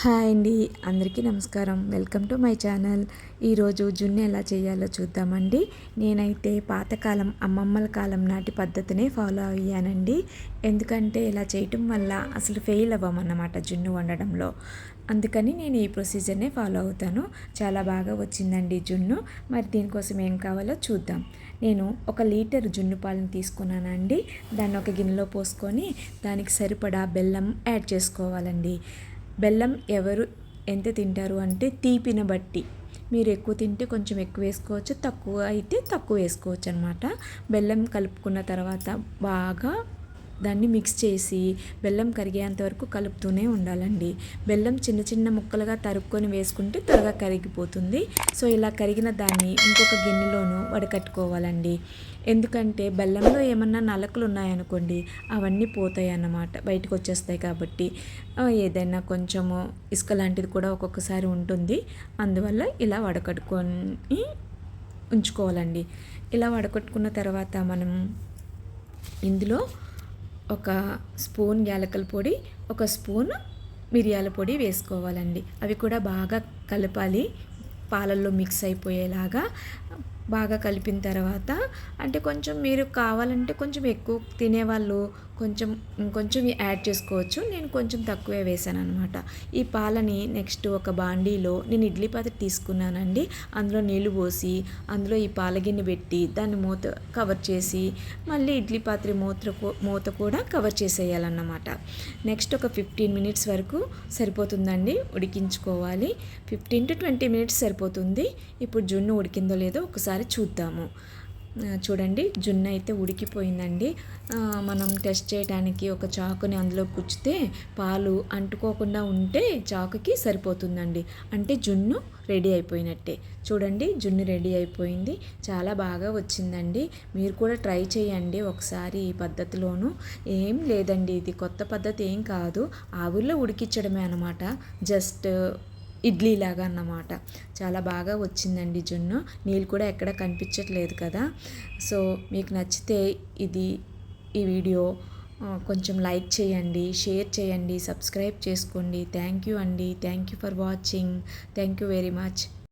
Hi అండి. అందరికీ నమస్కారం. Welcome to my channel. ఈరోజు జున్ను ఎలా చేయాలో చూద్దామండి. నేనైతే పాతకాలం అమ్మమ్మల కాలం నాటి పద్ధతినే ఫాలో అయ్యానండి. ఎందుకంటే ఇలా చేయటం వల్ల అసలు ఫెయిల్ అవ్వమన్నమాట జున్ను వండడంలో. అందుకని నేను ఈ ప్రొసీజర్నే ఫాలో అవుతాను. చాలా బాగా వచ్చిందండి జున్ను. మరి దీనికోసం ఏం కావాలో చూద్దాం. నేను ఒక లీటర్ జున్ను పాలను తీసుకున్నానండి. దాన్ని ఒక గిన్నెలో పోసుకొని దానికి సరిపడా బెల్లం యాడ్ చేసుకోవాలండి. బెల్లం ఎవరు ఎంత తింటారు అంటే తీపిని బట్టి. మీరు ఎక్కువ తింటే కొంచెం ఎక్కువ వేసుకోవచ్చు తక్కువ అయితే తక్కువ వేసుకోవచ్చు అనమాట బెల్లం కలుపుకున్న తర్వాత బాగా దాన్ని మిక్స్ చేసి బెల్లం కరిగేంత వరకు కలుపుతూనే ఉండాలండి. బెల్లం చిన్న చిన్న ముక్కలుగా తరుక్కొని వేసుకుంటే త్వరగా కరిగిపోతుంది. సో ఇలా కరిగిన దాన్ని ఇంకొక గిన్నెలోనూ వడకట్టుకోవాలండి. ఎందుకంటే బెల్లంలో ఏమన్నా నలకలు ఉన్నాయనుకోండి అవన్నీ పోతాయి అన్నమాట బయటకు వచ్చేస్తాయి కాబట్టి. ఏదైనా కొంచెము ఇసుక లాంటిది కూడా ఒక్కొక్కసారి ఉంటుంది. అందువల్ల ఇలా వడకట్టుకొని ఉంచుకోవాలండి. ఇలా వడకట్టుకున్న తర్వాత మనం ఇందులో ఒక స్పూన్ యాలకల పొడి ఒక స్పూన్ మిరియాల పొడి వేసుకోవాలండి. అవి కూడా బాగా కలపాలి. పాలల్లో మిక్స్ అయిపోయేలాగా బాగా కలిపిన తర్వాత అంటే కొంచెం మీరు కావాలంటే కొంచెం ఎక్కువ తినేవాళ్ళు కొంచెం కొంచెం యాడ్ చేసుకోవచ్చు. నేను కొంచెం తక్కువే వేసాను అనమాట ఈ పాలని నెక్స్ట్ ఒక బాండీలో నేను ఇడ్లీ పాత్ర తీసుకున్నానండి. అందులో నీళ్ళు పోసి అందులో ఈ పాలగిన్నె పెట్టి దాన్ని మూత కవర్ చేసి మళ్ళీ ఇడ్లీ పాత్ర మూత మూత కూడా కవర్ చేసేయాలన్నమాట. నెక్స్ట్ ఒక ఫిఫ్టీన్ మినిట్స్ వరకు సరిపోతుందండి. ఉడికించుకోవాలి. ఫిఫ్టీన్ టు ట్వంటీ మినిట్స్ సరిపోతుంది. ఇప్పుడు జున్ను ఉడికిందో లేదో ఒకసారి చూద్దాము. చూడండి జున్ను అయితే ఉడికిపోయిందండి. మనం టెస్ట్ చేయడానికి ఒక చాకుని అందులో కుచ్చితే పాలు అంటుకోకుండా ఉంటే చాకుకి సరిపోతుందండి. అంటే జున్ను రెడీ అయిపోయినట్టే. చూడండి జున్ను రెడీ అయిపోయింది. చాలా బాగా వచ్చిందండి. మీరు కూడా ట్రై చేయండి ఒకసారి ఈ పద్ధతిలోనూ. ఏం లేదండి ఇది కొత్త పద్ధతి ఏం కాదు. ఆవుల్లో ఉడికించడమే అనమాట జస్ట్ ఇడ్లీ లాగా అన్నమాట. చాలా బాగా వచ్చిందండి జున్ను. నీళ్ళు కూడా ఎక్కడ కనిపించట్లేదు కదా. సో మీకు నచ్చితే ఇది ఈ వీడియో కొంచెం లైక్ చేయండి షేర్ చేయండి సబ్స్క్రైబ్ చేసుకోండి. థ్యాంక్ యూ అండి. Thank you for watching. Thank you very much.